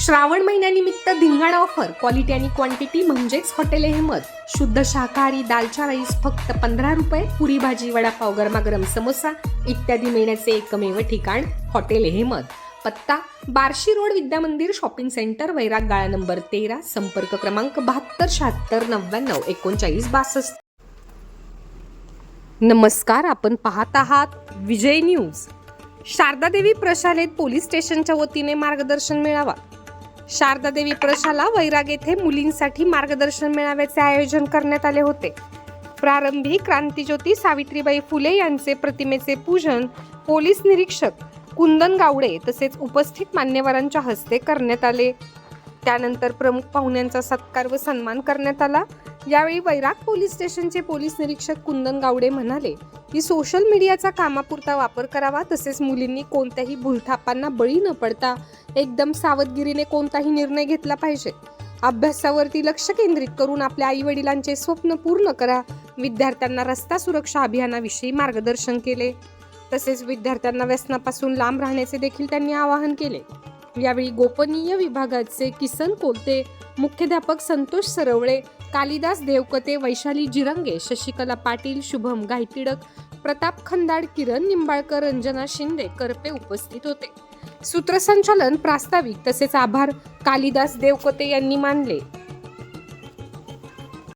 श्रावण महिन्यानिमित्त धिंगाणा offer. Quality आणि क्वांटिटी म्हणजेच हॉटेल अहमद शुद्ध शाकाहारी दालचा राईस फक्त पंधरा रुपये. पुरी भाजी वडापाव गरमागरम समोसा इत्यादी मिळण्याचे एकमेव ठिकाण हॉटेल अहमद पत्ता Barshi road Vidyamandir shopping centre Vairag गाळा नंबर तेरा संपर्क क्रमांक बहात्तर शहात्तर नव्याण्णव एकोणचाळीस बासष्ट. नमस्कार आपण पाहत आहात विजय न्यूज. शारदा देवी प्रशालेत पोलीस स्टेशनच्या वतीने मार्गदर्शन मिळावा. शारदा देवी प्रशाला वैराग येथे मुलींसाठी मार्गदर्शन मेळाव्याचे आयोजन करण्यात आले होते. प्रारंभी क्रांतीज्योती सावित्रीबाई फुले यांचे प्रतिमेचे पूजन पोलीस निरीक्षक कुंदन गावडे तसेच उपस्थित मान्यवरांच्या हस्ते करण्यात आले. त्यानंतर प्रमुख पाहुण्यांचा सत्कार व सन्मान करण्यात आला. यावेळी वैराग पोलीस स्टेशनचे पोलीस निरीक्षक कुंदन गावडे म्हणाले की सोशल मीडियाचा कामापुरता वापर करावा तसेच मुलींनी कोणत्याही भूलथापांना बळी न पडता एकदम सावधगिरीने कोणताही निर्णय घेतला पाहिजे. अभ्यासावरती लक्ष केंद्रित करून आपल्या आई वडिलांचे स्वप्न पूर्ण करा. विद्यार्थ्यांना रस्ता सुरक्षा अभियानाविषयी मार्गदर्शन केले. तसेच विद्यार्थ्यांना व्यसनापासून लांब राहण्याचे देखील त्यांनी आवाहन केले. यावेळी गोपनीय विभागाचे किसन कोलते मुख्याध्यापक संतोष सरवळे कालिदास देवकते वैशाली जिरंगे शशिकला पाटील शुभम गायतिडक प्रताप खंदाड किरण निंबाळकर रंजना शिंदे करपे उपस्थित होते. सूत्रसंचालन प्रास्ताविक तसेच आभार कालिदास देवकते यांनी मानले.